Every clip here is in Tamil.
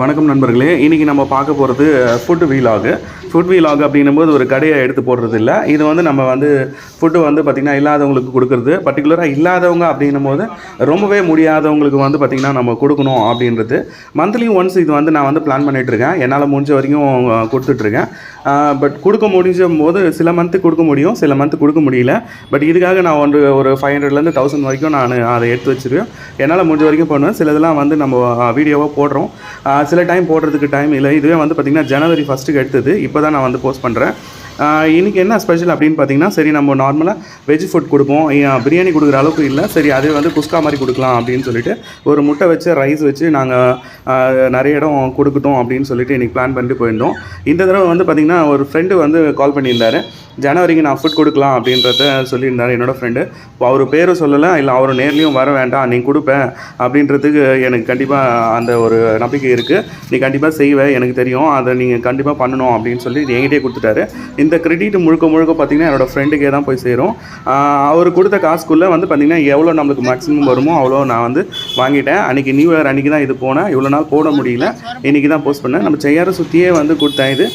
வணக்கம் நண்பர்களே. இன்றைக்கி நம்ம பார்க்க போகிறது ஃபுட் வீலாகு ஃபுட் வீலாக் அப்படின்னும்போது ஒரு கடையை எடுத்து போடுறது இல்லை இது வந்து நம்ம வந்து ஃபுட்டு வந்து பார்த்திங்கன்னா இல்லாதவங்களுக்கு கொடுக்குறது. பர்டிகுலராக இல்லாதவங்க அப்படின்னும் போது ரொம்பவே முடியாதவங்களுக்கு வந்து பார்த்திங்கன்னா நம்ம கொடுக்கணும் அப்படின்றது. மந்த்லி ஒன்ஸ் இது வந்து நான் வந்து பிளான் பண்ணிகிட்ருக்கேன் என்னால் முடிஞ்ச வரைக்கும் கொடுத்துட்ருக்கேன் பட் கொடுக்க முடிஞ்ச போது சில மந்த்து கொடுக்க முடியும் சில மந்த்து கொடுக்க முடியல. பட் இதுக்காக நான் ஒன்று ஒரு ஃபைவ் ஹண்ட்ரட்லேருந்து தௌசண்ட் வரைக்கும் நான் அதை எடுத்து வச்சுருவேன். என்னால் முடிஞ்ச வரைக்கும் பண்ணுவேன். சில இதெல்லாம் வந்து நம்ம வீடியோவாக போடுறோம். சில டைம் போடுறதுக்கு டைம் இல்லை. இதுவே வந்து பார்த்திங்கன்னா ஜனவரி ஃபஸ்ட்டுக்கு எடுத்தது. இப்போ தான் நான் வந்து போஸ்ட் பண்ணுறேன் இன்றைக்கி என்ன ஸ்பெஷல் அப்படின்னு பார்த்தீங்கன்னா சரி நம்ம நார்மலாக வெஜ் ஃபுட் கொடுப்போம். பிரியாணி கொடுக்குற அளவுக்கு இல்லை. சரி அதே வந்து குஸ்கா மாதிரி கொடுக்கலாம் அப்படின்னு சொல்லிட்டு ஒரு முட்டை வச்சு ரைஸ் வச்சு நாங்கள் நிறைய இடம் கொடுக்கட்டும் அப்படின்னு சொல்லிட்டு இன்றைக்கி பிளான் பண்ணிட்டு போயிருந்தோம். இந்த தடவை வந்து பார்த்திங்கன்னா ஒரு ஃப்ரெண்டு வந்து கால் பண்ணியிருந்தாரு. ஜனவரிக்கு நான் ஃபுட் கொடுக்கலாம் அப்படின்றத சொல்லியிருந்தார் என்னோடய ஃப்ரெண்டு அவர் பேரும் சொல்லலை இல்லை அவர் நேர்லேயும் வர வேண்டாம் நீ கொடுப்பேன் அப்படின்றதுக்கு எனக்கு கண்டிப்பாக அந்த ஒரு நம்பிக்கை இருக்குது நீ கண்டிப்பாக செய்வேன் எனக்கு தெரியும். அதை நீங்கள் கண்டிப்பாக பண்ணணும் அப்படின்னு சொல்லி என்கிட்டயே கொடுத்துட்டாரு. இந்த கிரெடிட் முழுக்க முழுக்க பார்த்தீங்கன்னா என்னோடய ஃப்ரெண்டுக்கே தான் போய் சேரும். அவர் கொடுத்த காசுக்குள்ளே வந்து பார்த்திங்கன்னா எவ்வளோ நம்மளுக்கு மேக்ஸிமம் வருமோ அவ்வளோ நான் வந்து வாங்கிட்டேன். அன்றைக்கி நியூ இயர் அன்றைக்கி தான் இது போனேன். இவ்வளோ நாள் போட முடியல. இன்றைக்கி தான் போஸ்ட் பண்ணேன். நம்ம செய்யார சுற்றியே வந்து கொடுத்தேன் இது.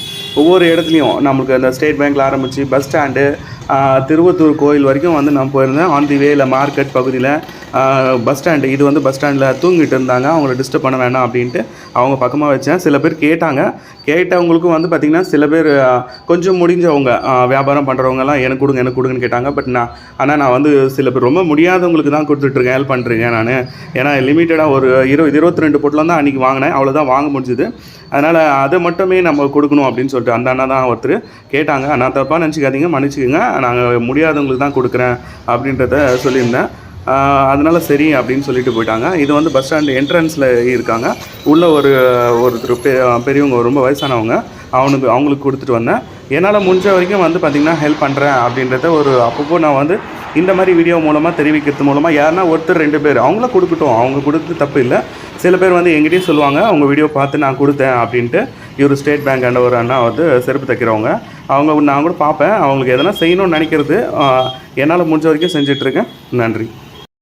ஒவ்வொரு இடத்துலையும் நமக்கு அந்த ஸ்டேட் பேங்க்கில் ஆரம்பித்து பஸ் ஸ்டாண்டு திருவத்தூர் கோயில் வரைக்கும் வந்து நான் போயிருந்தேன். ஆன் தி வேல மார்க்கெட் பகுதியில் பஸ் ஸ்டாண்டு இது வந்து பஸ் ஸ்டாண்டில் தூங்கிட்டு இருந்தாங்க. அவங்கள டிஸ்டர்ப் பண்ண வேண்டாம் அப்படின்ட்டு அவங்க பக்கமாக வச்சேன். சில பேர் கேட்டாங்க. கேட்டவங்களுக்கும் வந்து பார்த்திங்கன்னா சில பேர் கொஞ்சம் முடிஞ்சவங்க வியாபாரம் பண்ணுறவங்கலாம் எனக்கு கொடுங்க எனக்கு கொடுங்கன்னு கேட்டாங்க. பட் நான் ஆனால் நான் வந்து சில பேர் ரொம்ப முடியாதவங்களுக்கு தான் கொடுத்துட்ருக்கேன் ஹெல்ப் பண்ணுறேன் நான். ஏன்னா லிமிட்டடாக ஒரு இருபது இருபத்தி ரெண்டு பொட்டலம் தான் அன்றைக்கி வாங்கினேன். அவ்வளோதான் வாங்க முடிஞ்சுது. அதனால் அதை மட்டுமே நம்ம கொடுக்கணும் அப்படின்னு சொல்லிட்டு அந்த அண்ணா தான் ஒருத்தர் கேட்டாங்க. நான் தப்பாக நினச்சி நினச்சிக்காதீங்க மன்னிச்சிக்கோங்க. நாங்கள் முடியாதவங்களுக்கு தான் கொடுக்குறேன் அப்படின்றத சொல்லியிருந்தேன். அதனால் சரி அப்படின்னு சொல்லிட்டு போயிட்டாங்க. இது வந்து பஸ் ஸ்டாண்டு என்ட்ரன்ஸில் இருக்காங்க. உள்ளே ஒரு ஒருத்தர் பெ பெரியவங்க ரொம்ப வயசானவங்க அவனுக்கு அவங்களுக்கு கொடுத்துட்டு வந்தேன். என்னால் முடிஞ்ச வரைக்கும் வந்து பார்த்திங்கன்னா ஹெல்ப் பண்ணுறேன் அப்படின்றத ஒரு அப்பப்போ நான் வந்து இந்த மாதிரி வீடியோ மூலமாக தெரிவிக்கிறது மூலமாக யாருன்னா ஒருத்தர் ரெண்டு பேர் அவங்கள கொடுக்கட்டும். அவங்க கொடுத்து தப்பு இல்லை. சில பேர் வந்து எங்கிட்டயும் சொல்லுவாங்க அவங்க வீடியோ பார்த்து நான் கொடுத்தேன் அப்படின்ட்டு. இவர் ஸ்டேட் பேங்க் அண்ட ஒரு அண்ணா வந்து செருப்பு தைக்கிறவங்க. அவங்க நான் கூட பார்ப்பேன். அவங்களுக்கு எதனா செய்யணும்னு நினைக்கிறது என்னால் முடிஞ்ச வரைக்கும் செஞ்சிட்ருக்கேன் நன்றி.